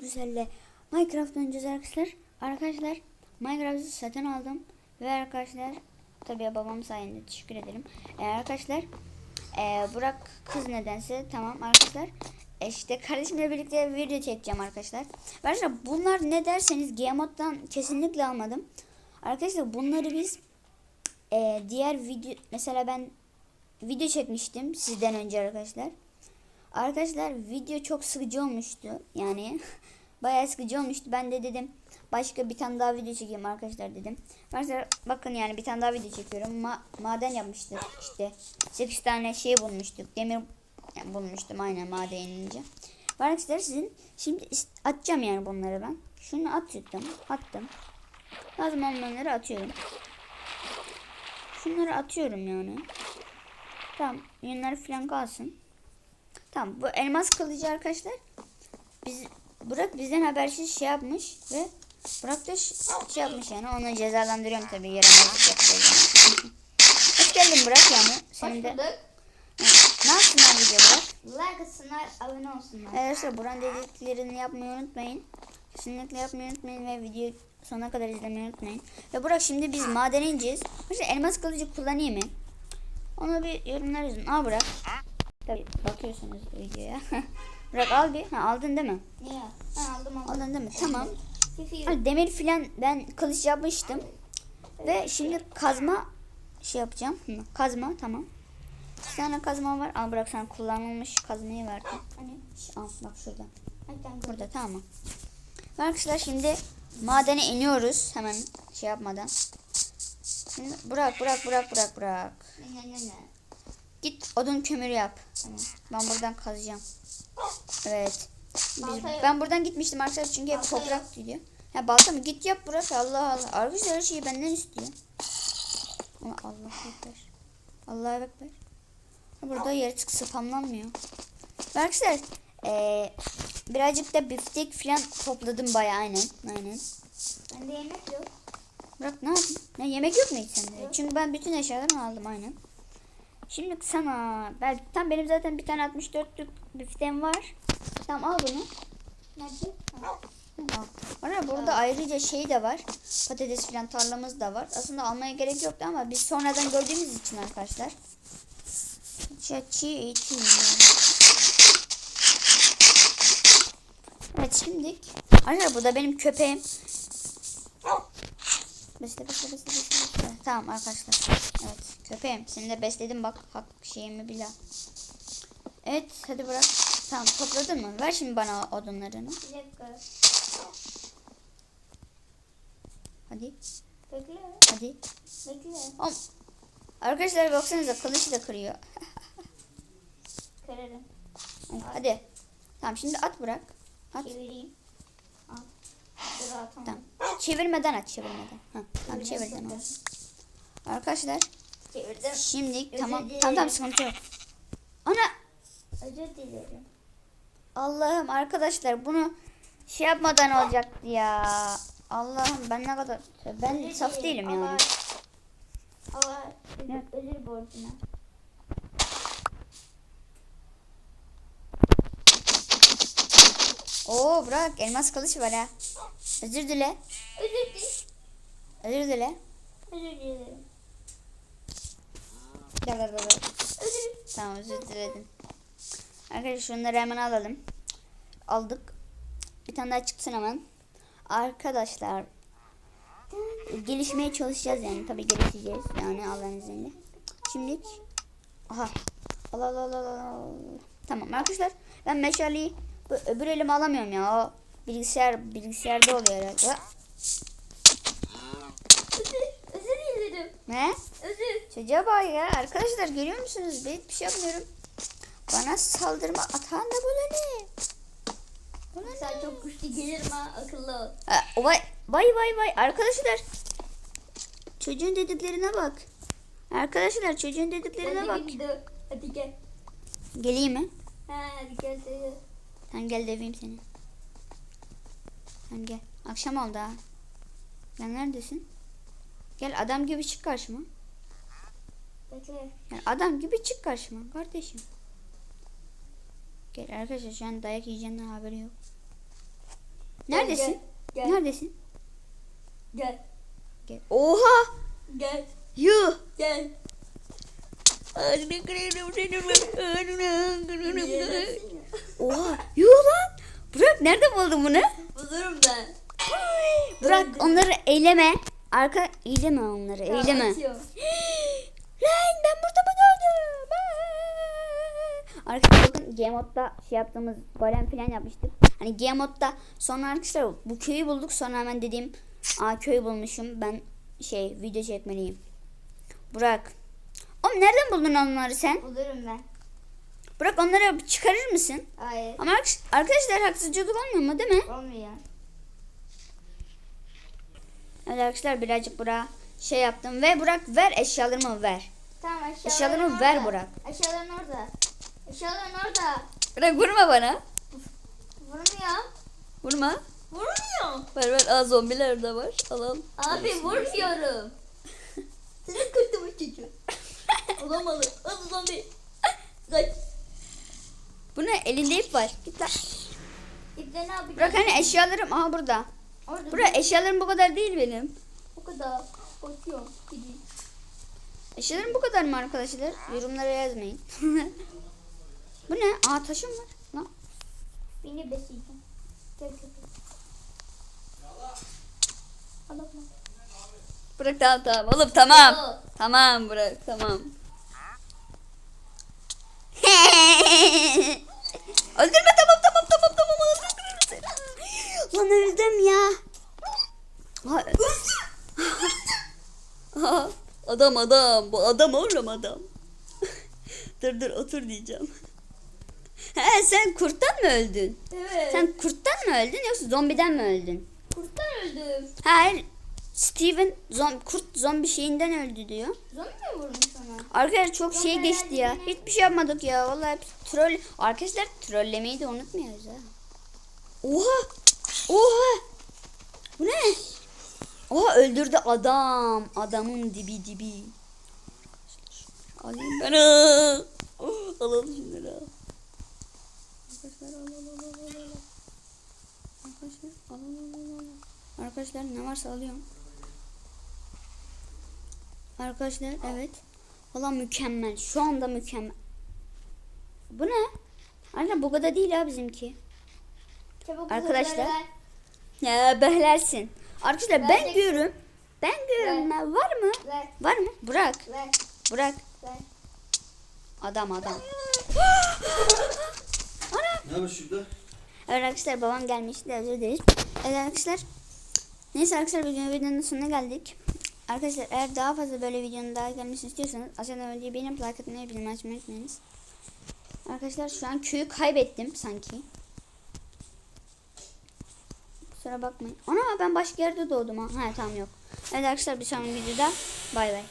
Güzelle Minecraft oynayacağız arkadaşlar. Arkadaşlar Minecraft'ı satın aldım. Ve arkadaşlar tabii babam sayesinde teşekkür ederim. Ee, arkadaşlar ee, Burak kız nedense tamam arkadaşlar. E, işte kardeşimle birlikte video çekeceğim arkadaşlar. Arkadaşlar bunlar ne derseniz Gmod'dan kesinlikle almadım. Arkadaşlar bunları biz ee, diğer video mesela ben video çekmiştim sizden önce arkadaşlar. Arkadaşlar video çok sıkıcı olmuştu. Yani bayağı sıkıcı olmuştu. Ben de dedim başka bir tane daha video çekeyim arkadaşlar dedim. Arkadaşlar bakın yani bir tane daha video çekiyorum. Ma- maden yapmıştık işte. 8 tane şey bulmuştuk. Demir yani bulmuştum aynen maden inince. Arkadaşlar sizin şimdi atacağım yani bunları ben. Şunu attım. Attım. Lazım olmayanları atıyorum. Şunları atıyorum yani. Tamam. Yünler falan kalsın. Tamam. Bu elmas kılıcı arkadaşlar. Biz Burak bizden habersiz şey yapmış ve Burak da şey yapmış yani. Onu cezalandırıyorum tabii. Yaramazlık yapacağız yani. Hoş geldin Burak yani. Senin de... bulduk. Ne yapsınlar video Burak? Like atsınlar, abone olsunlar. Arkadaşlar Burak'ın dediklerini yapmayı unutmayın. Kesinlikle yapmayı unutmayın ve videoyu sonuna kadar izlemeyi unutmayın. Ve Burak şimdi biz madene ineceğiz. Mesela elmas kılıcı kullanayım mı? Onu bir yorumlar yazın. Al Burak. Tabii bakıyorsunuz videoya. Burak al bir. Ha, aldın değil mi? Niye? Ben aldım aldım. Aldın değil mi? Tamam. Demir filan ben kılıç yapmıştım. Ve şimdi kazma şey yapacağım. Kazma tamam. Bir tane kazma var. Al Burak sana kullanılmış kazmayı verdim. Hani? Al bak şurada. Burada tamam Arkadaşlar şimdi madene iniyoruz hemen şey yapmadan. Şimdi bırak bırak bırak bırak bırak. Git odun kömürü yap. Ben buradan kazacağım. Evet. Biz- ben buradan gitmiştim arkadaşlar çünkü hep toprak diyor. Ya balta mı? Git yap bırak Allah Allah. Arkadaşlar her şeyi benden istiyor. Ama Allah ekber. Allah ekber. Burada yaratık spamlanmıyor. Arkadaşlar eee, birazcık da biftek falan topladım bayağı aynen. Aynen. Bende yemek yok. Bırak ne yapayım? Ne yemek yok mu hiç sende? Çünkü ben bütün eşyalarımı aldım aynen. Şimdi sana ben tam benim zaten bir tane 64'lük biftem var. Tamam al bunu. Nerede? Al. Bana burada ayrıca şey de var. Patates falan tarlamız da var. Aslında almaya gerek yoktu ama biz sonradan gördüğümüz için arkadaşlar. Çiğ eğitim. Evet şimdi Arkadaşlar bu da benim köpeğim. Besle besle besle. besle. Tamam arkadaşlar. Evet köpeğim. Seni de besledim bak. Hak şeyimi bile. Evet hadi bırak. Tamam topladın mı? Ver şimdi bana odunlarını. Bir dakika. Hadi. Bekle. Hadi. Bekle. Om. Arkadaşlar baksanıza kılıç da kırıyor. Kırarım. Hadi. Tamam şimdi at bırak. At. Çevireyim. Al. Dur tamam. Çevirmeden at çevirmeden. Ha, tamam çevirden. Arkadaşlar Çevirdim. şimdi Özür tamam dilerim. tamam tamam sıkıntı yok. Ana Özür dilerim. Allah'ım arkadaşlar bunu şey yapmadan olacaktı ya. Allah'ım ben ne kadar ben Özür saf dilerim değilim yani. ama- Ama özür, özür borcuna. Oo bırak elmas kılıç var ha. Özür dile. Özür dilerim. Özür dile. Özür dilerim. Gel gel gel. Tamam özür diledim. Arkadaşlar şunları hemen alalım. Aldık. Bir tane daha çıksın hemen. Arkadaşlar gelişmeye çalışacağız yani. Tabii gelişeceğiz yani Allah'ın izniyle. Şimdi aha. Allah Allah Allah Allah. Tamam arkadaşlar ben meşaleyi öbür elime alamıyorum ya. O bilgisayar bilgisayarda oluyor herhalde. Özür, özür dilerim. Ne? Özür. Çocuğa bak ya. Arkadaşlar görüyor musunuz? Ben hiçbir şey yapmıyorum. Bana saldırma atan da böyle ne? Bu ne? Sen çok güçlü gelirim ha akıllı ol. Ha, vay vay vay vay arkadaşlar. Çocuğun dediklerine bak. Arkadaşlar çocuğun dediklerine bak. Hadi gel. Hadi gel. Geleyim mi? Ha, hadi gel. hadi. Sen gel döveyim seni. Sen gel. Akşam oldu ha. Gel neredesin? Gel adam gibi çık karşıma. Bekle. Yani adam gibi çık karşıma kardeşim. Gel arkadaşlar şu an dayak yiyeceğinden haberi yok. Neredesin? Gel. Neredesin? Gel. Gel. Oha! Gel. Yuh! Gel. Oha! Yuh lan! Burak nerede buldun bunu? Bulurum ben. Burak onları eyleme. Arka eyleme onları. Atıyorum. Lan ben burada mı gördüm? Arkadaşlar bakın Gmod'da şey yaptığımız golem falan yapmıştık. Hani Gmod'da sonra arkadaşlar bu köyü bulduk. Sonra hemen dediğim aa köy bulmuşum. Ben şey video çekmeliyim. Burak. Oğlum nereden buldun onları sen? Bulurum ben. Burak onları çıkarır mısın? Hayır. Ama ark- arkadaşlar haksızcılık olmuyor mu değil mi? Olmuyor. Evet arkadaşlar birazcık Burak şey yaptım. Ve Burak ver eşyalarımı ver. Tamam Eşyalarımı orada. ver Burak. Eşyaların orada. Eşyaların orada. Burak vurma bana. Vurmuyor. Vurma. Vurmuyor. Ver ver. Aa zombiler de var. Alalım. Abi vurmuyorum. Senin kurtulmuş çocuğu. Olamadı. Hadi zombi. Kaç. Bu ne? Elinde ip var. Git lan. İple ne yapacağız? Burak hani eşyalarım. Aha burada. Orada Burak eşyalarım bu kadar değil benim. o kadar. Bakıyorum. Gideyim. Eşyalarım bu kadar mı arkadaşlar? Yorumlara yazmayın. bu ne? Aa taşım var. Lan. Beni besleyeceğim. Gel köpek. Burak tamam tamam. Oğlum tamam. Tamam Burak tamam. Öldürme tamam tamam tamam tamam öldürürüm seni. Lan öldüm ya. Adam adam bu adam oğlum adam. dur dur otur diyeceğim. He sen kurttan mı öldün? Evet. Sen kurttan mı öldün yoksa zombiden mi öldün? kurttan öldüm. Hayır. Steven zom kurt zombi şeyinden öldü diyor. Zombi mi vurmuş ona? Arkadaşlar çok şey Zombiler geçti ya. birbirine- Hiçbir şey yapmadık ya. Vallahi hep troll. Arkadaşlar trollemeyi de unutmuyoruz ha. Oha! Oha! Bu ne? Oha öldürdü adam. Adamın dibi dibi. Alayım ben. alalım şunları. Arkadaşlar al al al al al. Arkadaşlar al al al al. Arkadaşlar ne varsa alıyorum. Arkadaşlar evet. Valla mükemmel. Şu anda mükemmel. Bu ne? Anne bu kadar değil ha bizimki. Çabuk Arkadaşlar. Ya behlersin. Arkadaşlar ben Vereceksin. diyorum. Ben diyorum. Ver. ben- Var mı? Ver. Var mı? Bırak. Ver. Bırak. Ver. Adam adam. Ana. Ne var şurada? Evet arkadaşlar babam gelmişti özür dileriz. Evet arkadaşlar. Neyse arkadaşlar videonun, videonun sonuna geldik. Arkadaşlar eğer daha fazla böyle videonun daha gelmesini istiyorsanız aşağıdan videoyu beğenip like atmayı açmayı unutmayınız. Arkadaşlar şu an köyü kaybettim sanki. Kusura bakmayın. Ana ben başka yerde doğdum ha. Ha tamam yok. Evet arkadaşlar bir sonraki videoda bay bay.